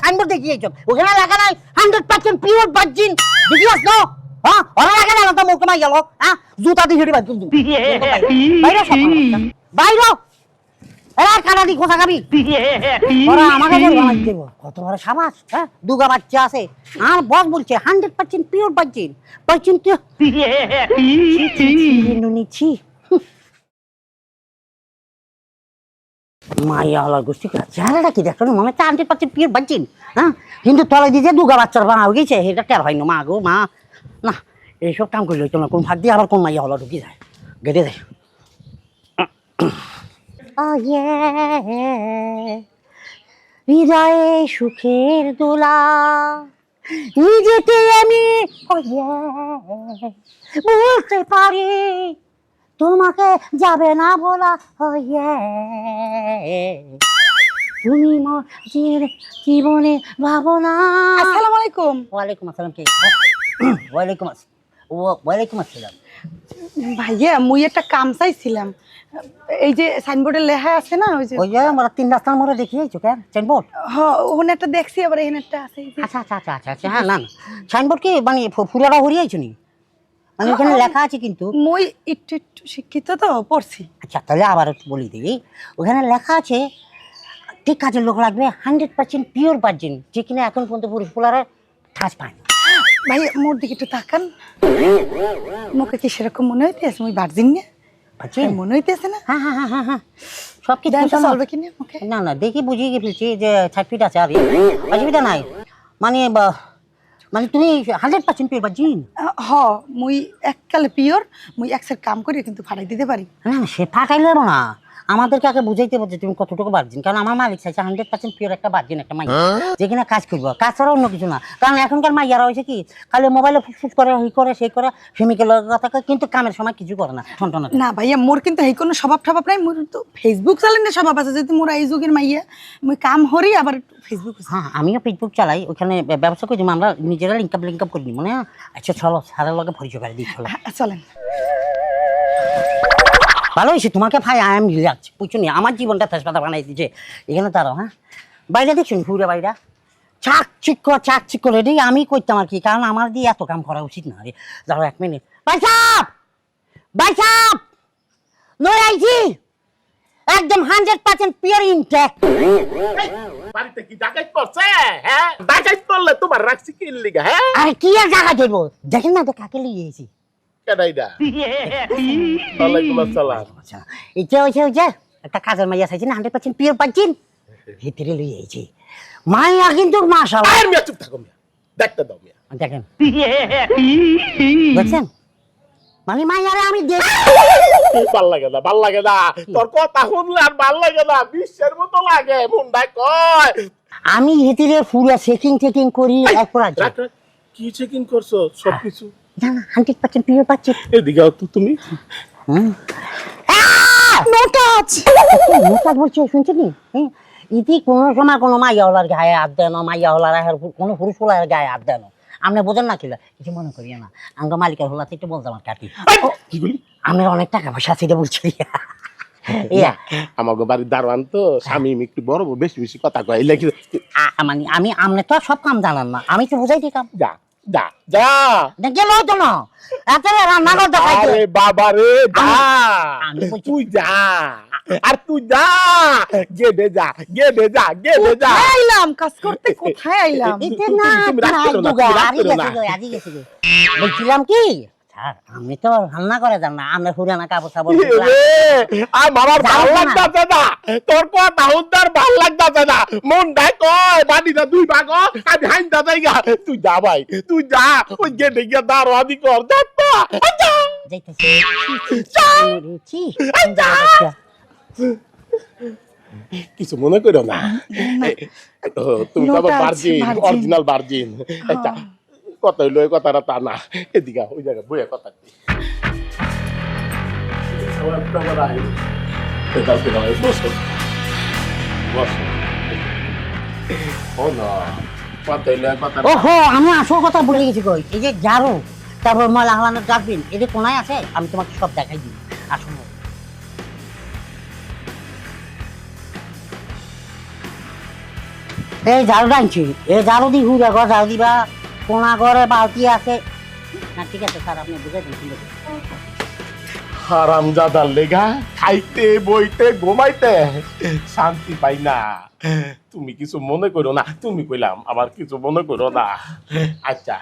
Signboard দেখিয়েছ ওখানে লেখা নাই হান্ড্রেড পার্সেন্ট পিওর ভার্জিন দেখিয়াস না হ্যাঁ ওরা লেখা নাই তো মুখ মাই গেল হ্যাঁ জুতা দিয়ে হেঁটে বাইর বাইরে এরা কানা দি খোঁচা খাবি ওরা আমাকে দেব কত বড় সাবাস হ্যাঁ দুগা বাচ্চা আছে আর বস বলছে hundred percent pure virgin virgin মাইয়া হলার গোষ্ঠী চেহারাটা কি দেখো মনে হচ্ছে হান্ড্রেড পার্সেন্ট পিওর বাচ্চিন হ্যাঁ? কিন্তু তলে দিয়ে দুগা বাচ্চার বানা গেছে, এটা টের হয় না। মা গো, মা। না, এইসব কাম করলে হইতো কোন ভাগ দিয়ে আবার কোন মাইয়া হলা ঢুকি যায়। গেটে দেয় Oh হৃদয়ে সুখের দোলা। নিজেকে আমি বলতে পারি। তোমাকে যাবে না বলা yeah, তুমি মজির জীবনে ভাবনা। আসসালামু আলাইকুম। ওয়ালাইকুম আসসালাম কে? ওয়ালাইকুম আসসালাম ওয়ালাইকুম আসসালাম। ভাইয়া মুই একটা কাম চাইছিলাম। এই যে সাইনবোর্ডে লেখা আছে না ওই যে ওই যে আমরা তিন রাস্তার মোড়ে দেখিয়েছো কেন সাইনবোর্ড? হ্যাঁ ওখানে একটা দেখছি আবার এখানে একটা আছে আচ্ছা আচ্ছা আচ্ছা আচ্ছা হ্যাঁ না সাইনবোর্ড কি মানে ফু- ফুরাটা হরিয়েছো নি? মানে ওখানে লেখা আছে কিন্তু। মুই একটু একটু শিক্ষিত তো পড়ছি। আচ্ছা তাহলে আবার একটু বলি দিই ওখানে লেখা আছে ঠিক কাজের লোক লাগবে হান্ড্রেড পার্সেন্ট পিওর ভার্জিন যে কিনা এখন পর্যন্ত পুরুষ পোলারে ঠাস পায় না ভাইয়া মোর দিকে একটু তাকান। মুখে কি সেরকম মনে হইতেছে? মুই ভার্জিন না? মনে হইতেছে না? হ্যাঁ হ্যাঁ হ্যাঁ হ্যাঁ সব কিছু দেন চলবে কিনা মুখে? না না দেখি বুঝিয়ে ফেলছি যে সার্টিফিকেট আছে আর অসুবিধা নাই। মানে বা- মানে তুমি হান্ড্রেড পার্সেন্ট পিওর ভার্জিন আহ, হ মুই এককালে পিওর মুই একসের কাম করে কিন্তু ফাটাই দিতে পারি। না সে ফাটাইলে না। আমাদেরকে আগে বুঝাইতে বলছে তুমি কতটুকু বার্জিন কারণ আমার মালিক চাইছে হান্ড্রেড পার্সেন্ট পিওর একটা বার্জিন একটা মাই যে কিনা কাজ করব। কাজ ছাড়া অন্য কিছু না। কারণ এখনকার মাইয়ারা হয়েছে কি খালি মোবাইলে ফুসফুস করে এই করে সেই করে ফেমিকেল কথা কয়, কিন্তু কামের সময় কিছু করে না ঠনঠনা না ভাইয়া মোর কিন্তু এই কোনো স্বভাব ঠভাব নাই মোর তো ফেসবুক চালানো স্বভাব আছে। যেহেতু মোর এই যুগের মাইয়া মুই কাম হরি আবার ফেসবুক হ্যাঁ আমিও ফেসবুক চালাই ওখানে ব্যবসা করছি আমরা নিজেরা লিঙ্ক আপ লিঙ্ক আপ করি মনে হয়? আচ্ছা চলো সারের লগে পরিচয় করে দিই চলো। চলেন। ভালো হয়েছে তোমাকে ভাই আই এম রিল্যাক্স বুঝছ নি? আমার জীবনটা তেজপাতা বানাই দিচ্ছে এখানে তারও হ্যাঁ? বাইরে দেখছুন ঘুরে বাইরা? চাক চিক্ক চাক চিক্ক রেডি আমি করতাম আর কি কারণ আমার দিয়ে এত কাম করা উচিত না রে। দাঁড়াও এক মিনিট ভাই সাপ ভাই সাপ নয় আইছি! একদম হান্ড্রেড পার্সেন্ট পিওর ইনটেক বাড়িতে কি ডাকাইত পড়ছে? হ্যাঁ? ডাকাইত পড়লে তোমার রাখছি কি লিগা হ্যাঁ? আর কি আর জায়গা ধরবো দেখেন না তো কাকে লিয়ে এসেছি কেডাইডা ওয়ালাইকুম আসসালাম আচ্ছা এটা হচ্ছে ওই যে একটা কাজের মাইয়া চাইছি না হান্ড্রেড পার্সেন্ট পিওর পাচ্ছেন ভিতরে লইয়ে আইছি মাইয়া কিন্তু মাসাল আর মিয়া চুপ থাকো মিয়া দেখতে দাও মিয়া দেখেন দেখছেন মানে মাইয়ারে আমি দেখ ভালো লাগে না ভালো লাগে না তোর কথা শুনলে আর ভালো লাগে না বিশ্বের মতো লাগে মুন্ডায় কয় আমি ভিতরে পুরো চেকিং টেকিং করি রাখ। কি চেকিং করছ সবকিছু না না হান্ড্রেড পার্সেন্ট পিওর পাচ্ছি এদিকে আও তো তুমি। নো টাচ মোটা বলছে শুনছেন নি? হ্যাঁ? ইতি কোনো সময় কোনো গায়ে হাত দেয় না মাইয়া হলার কোনো পুরুষ হলার গায়ে হাত দেয় না। আপনি বোঝেন না কিলা? কিছু মনে করি না। আঙ্গ মালিকের হলাতে একটু বলতাম আর কাটি কি বলি? আপনার অনেক টাকা পয়সা আছে এটা বলছি। ইয়া। আমার বাড়ির দারোয়ান তো স্বামী একটু বড় বড় বেশি বেশি কথা কয়। মানে আমি আপনি তো সব কাম জানান না। আমি তো বুঝাই দিই কাম যা। যা যা। গেল তো না। এত রান্না করতে আরে বাবা রে যা। তুই যা। আর তুই যা। গেদে যা গেদে যা গেদে যা। আইলাম? কাজ করতে কোথায় আইলাম? এতে না তুমি না। বলছিলাম কি? স্যার আমি তো রান্না করে যান না আমরা কাপড় আর ভালো যাও না। লাগতাছে না। তোর কথা হুদ্দার ভালো লাগতাছে না। মন ডাই কয় বাড়িটা দুই ভাগ আমি হাইন্দা যাইগা তুই যা ভাই তুই যা ওই গেটে গিয়া দাঁড়ো আদি কর দেখবা যা যাইতেছি। ছি, কিছু মনে করো না? তুমি তো virgin. অরিজিনাল ভার্জিন এটা কথা হইল কথাটা তা না। এদিকে ওই জায়গায় বইয়া কথা বসো। কথা আমি আসল কথা বলে গেছি কই। এই যে জারো, তারপর ময়লা হালানোর ডাস্টবিন এটা কোনায় আছে, আমি তোমাকে সব দেখাই দিই। আসুন। এই ঝাড়ু টানছি এই ঝাড়ু দি ঘর ঝাড়ু দিবা। কোনা ঘরে বালতি আছে। না, ঠিক আছে, স্যার, আপনি বুঝে দিন লেগা, খাইতে, বইতে, ঘুমাইতে, শান্তি পাই না। তুমি কিছু মনে করো না, তুমি কইলাম আবার কিছু মনে করো না। আচ্ছা।